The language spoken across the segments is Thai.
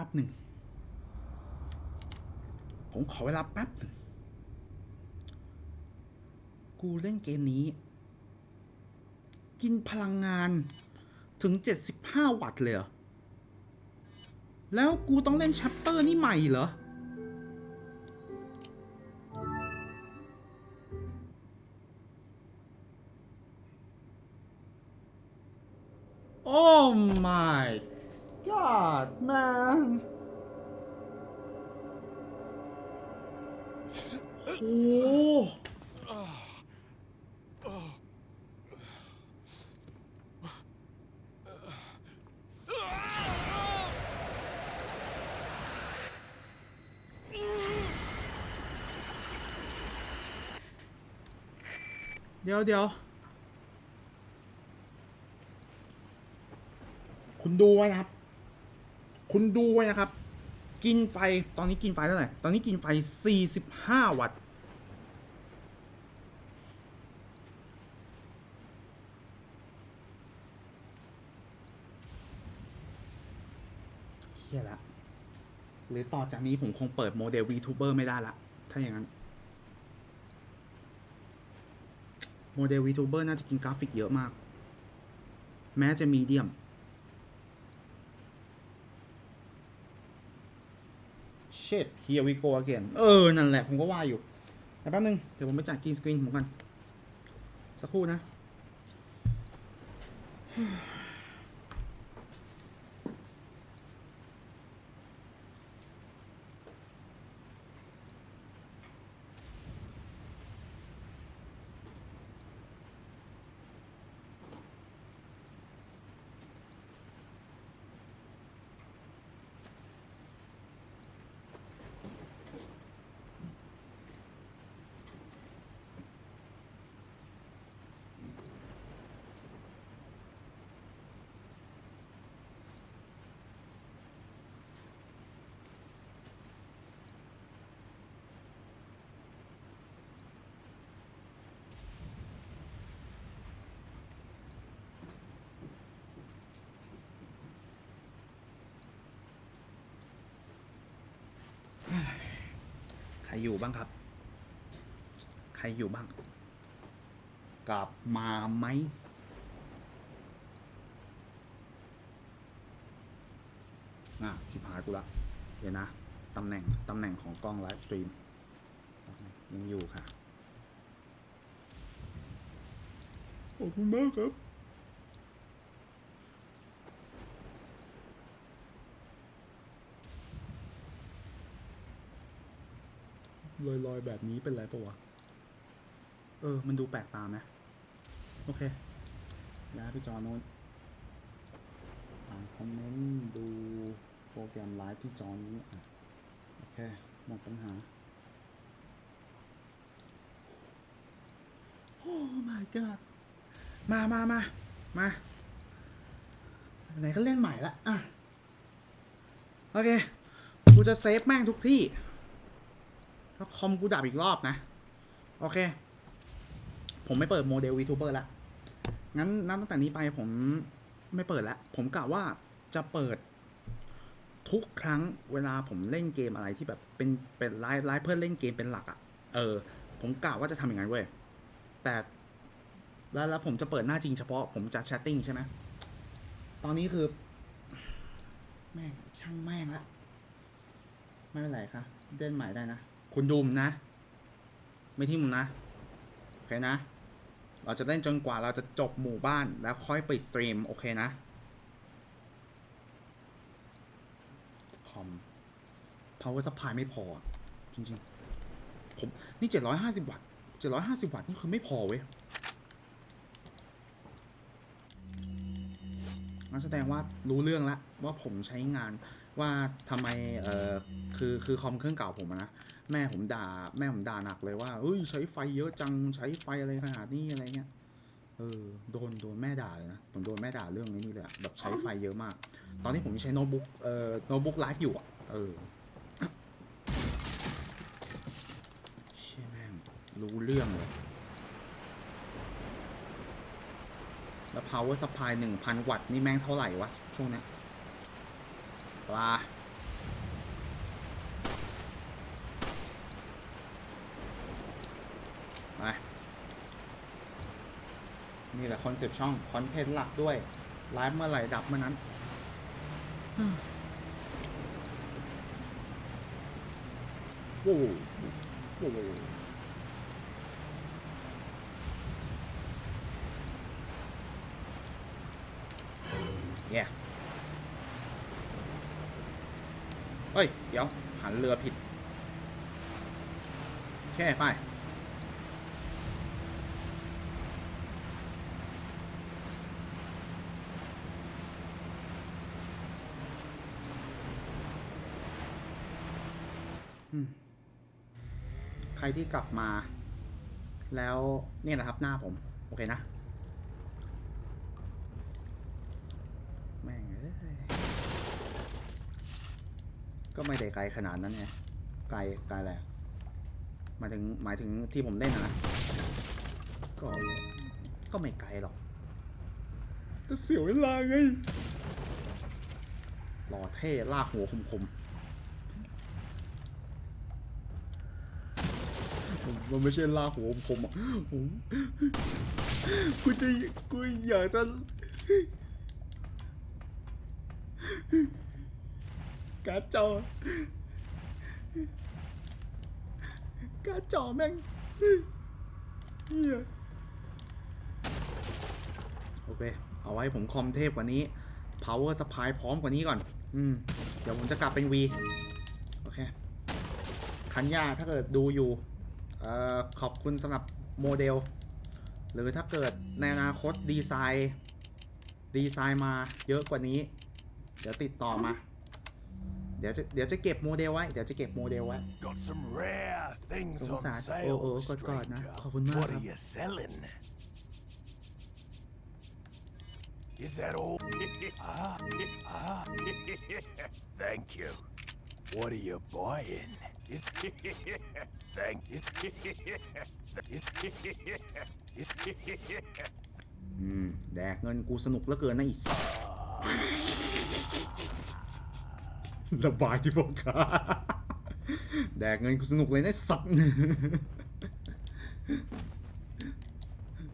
ป๊บหนึ่ง ผมขอเวลาแป๊บหนึ่ง กูเล่นเกมนี้ กินพลังงานถึง 75 วัตต์เลยเหรอ แล้วกูต้องเล่นแชปเตอร์นี่ใหม่เหรอ โอ้ my god man โอ้โหเดี๋ยวเดี๋ยว คุณดูไว้นะครับ คุณดูไว้นะครับ กินไฟตอนนี้กินไฟเท่าไหร่ ตอนนี้กินไฟ 45 วัตต์เฮียละ หรือต่อจากนี้ผมคงเปิดโมเดล VTuber ไม่ได้ละ ถ้าอย่างนั้น โมเดล VTuber น่าจะกินกราฟิกเยอะมาก แม้จะมีเดียม shit here we go again เออ นั่นแหละ ผมก็ว่าอยู่แต่แป๊บนึง เดี๋ยวผมไปจัดกรีนสกรีนผมกัน สักครู่นะ ครอยู่บ้างครับ ใครอยู่บ้าง กลับมาไหมอะชิบหายกูละ เดี๋ยวนะ ตำแหน่ง ตำแหน่งของกล้องไลฟ์สตรีม ยังอยู่ค่ะ ขอบคุณมากครับ ลอยๆแบบนี้เป็นไรปะวะ เออ มันดูแปลกตาไหมโอเคย้ายไปจอโน้นอ่านคอมเมนต์ ดูโปรแกรมไลฟ์ที่จอนี้อะโอเค หมดปัญหา โอ้ my god มามามามา ไหนก็เล่นใหม่ละ อะ โอเค กูจะเซฟแม่งทุกที่ แล้วคอมกูดับอีกรอบนะ โอเค ผมไม่เปิดโมเดล VTuber ละ งั้นนับตั้งแต่นี้ไปผมไม่เปิดละ ผมกะว่าจะเปิดทุกครั้งเวลาผมเล่นเกมอะไรที่แบบเป็นเป็นไลฟ์ไลฟ์เพื่อนเล่นเกมเป็นหลักอะ่ะ เออ ผมกะว่าจะทำอย่างนั้นเว้ย แต่แล้วแล้วผมจะเปิดหน้าจริงเฉพาะผมจะแชทติ้งใช่ไหม ตอนนี้คือ แม่งช่างแม่งละ ไม่เป็นไรค่ะเล่นใหม่ได้นะ คุณดูมนะ ไม่ทิ้งผมนะ โอเคนะ เราจะเล่นจนกว่าเราจะจบหมู่บ้านแล้วค่อยไปสตรีม โอเคนะ คอม power supply ไม่พอ จริงๆ ผม นี่ 750 วัตต์750 วัตต์นี่คือไม่พอเว้ยงั้นแสดงว่ารู้เรื่องละว่าผมใช้งานว่าทำไม เออคือ คือคอมเครื่องเก่าผมนะ แม่ผมด่า แม่ผมด่าหนักเลยว่าเอ้ยใช้ไฟเยอะจังใช้ไฟอะไรขนาดนี้อะไรเงี้ยเออโดนโดนแม่ด่าเลยนะผมโดนแม่ด่าเรื่องนี้นี่เลยอะแบบใช้ไฟเยอะมาก ตอนนี้ผมใช้โน้ตบุ๊กเอ่อโน้ตบุ๊กไลฟ์อยู่อะเออเชี่ยแม่งรู้เรื่องเลยแล้ว power supply 1,000 วัตต์นี่แม่งเท่าไหร่วะ ช่วงเนี้ยปลา ไปนี่แหละคอนเซปต์ช่องคอนเทนต์หลักด้วยไลฟ์เมื่อไหร่ดับเมื่อนั้นโว้วโว้วเย้เฮ้ย เดี๋ยว หันเรือผิด แค่ไป ใครที่กลับมา แล้วเนี่ยแหละครับหน้าผม โอเคนะแม่งเอ้ยก็ไม่ได้ไกลขนาดนั้นไงไกลไกลแหละหมายถึงหมายถึงที่ผมเล่นนะ ก็ก็ไม่ไกลหรอกแต่เสียเวลาไงรอเท่ลากหัวคมๆ มันไม่ใช่ลากหัวผมอะผมกูจะกูอยากจะการ์ดจอการ์ดจอแม่งเฮียโอเค เอาไว้ผมคอมเทพกว่านี้ power supply พร้อมกว่านี้ก่อน อืม เดี๋ยวผมจะกลับเป็น V โอเค คันยาถ้าเกิดดูอยู่ ขอบคุณสำหรับโมเดล หรือถ้าเกิดในอนาคตดีไซน์ดีไซน์มาเยอะกว่านี้ เดี๋ยวติดต่อมา เดี๋ยวจะเดี๋ยวจะเก็บโมเดลไว้ เดี๋ยวจะเก็บโมเดลไว้ Got some rare things Song on sad. sale, Oh, oh, God, God, nah. stranger. Khổ quá, What hả? are you selling? Is that all? ah, ah, thank you. What are you buying? Is- thank you. อืม แดกเงินกูสนุกเหลือเกินนะอีสัสระบายที่พวกข้าแดกเงินกูสนุกเลยนะสัตว์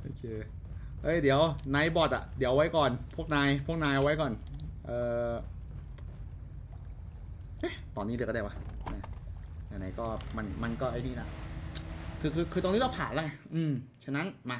โอเคเฮ้ยเดี๋ยวนายบอทอะเดี๋ยวไว้ก่อน พวกนาย พวกนายเอาไว้ก่อน เอ่อเอ๊ะ ตอนนี้เดี๋ยวก็ได้วะไหนๆก็มันมันก็ไอ้นี่นะคือคือคือตรงนี้เราผ่านแล้วไงอืม ฉะนั้นมา